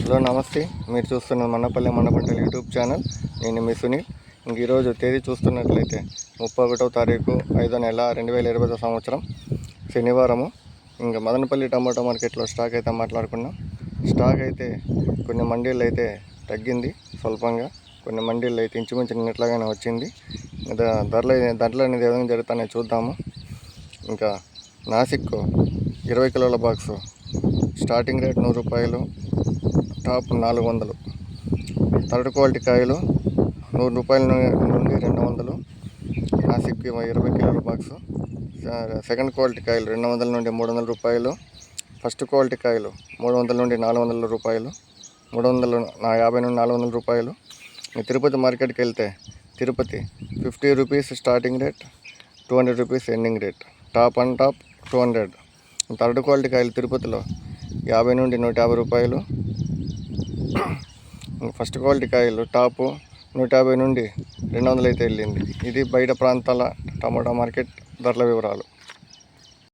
Hello నమస్తే. మీరు చూస్తున్న మన్నపల్లి మన్నపంటల యూట్యూబ్ ఛానల్. నేను మీ సునీల్. ఇంక ఈరోజు తేదీ చూస్తున్నట్లయితే ముప్పై ఒకటో తారీఖు ఐదో నెల రెండు వేల ఇరవై సంవత్సరం శనివారము. ఇంకా మదనపల్లి టమాటో మార్కెట్లో స్టాక్ అయితే మాట్లాడుకున్నాం. స్టాక్ అయితే కొన్ని మండీలు అయితే తగ్గింది స్వల్పంగా. కొన్ని మండీలు అయితే ఇంచుమించు నిన్నట్లాగానే వచ్చింది. ధరలు ధరలు అనేది ఏ విధంగా జరుగుతానే చూద్దాము. ఇంకా నాసిక్ ఇరవై కిలోల బాక్సు. స్టార్టింగ్ రేట్ నూరు రూపాయలు. టాప్ నాలుగు వందలు. థర్డ్ క్వాలిటీ కాయలు నూరు రూపాయల నుండి రెండు వందలు. నాసిక్కి ఇరవై కిలోల బాక్సు. సెకండ్ క్వాలిటీ కాయలు రెండు వందల నుండి మూడు వందల రూపాయలు. ఫస్ట్ క్వాలిటీ కాయలు మూడు వందల నుండి నాలుగు వందల రూపాయలు. మూడు వందలు నా యాభై నుండి నాలుగు వందల రూపాయలు. తిరుపతి మార్కెట్కి వెళ్తే Tirupati fifty rupees starting rate two hundred rupees ending rate. Top and top two hundred. Third quality కాయలు తిరుపతిలో యాభై నుండి నూట యాభై రూపాయలు. ఫస్ట్ క్వాలిటీ కాయలు టాపు నూట యాభై నుండి రెండు వందలు అయితే వెళ్ళింది. ఇది బయట ప్రాంతాల టమాటా మార్కెట్ ధరల వివరాలు.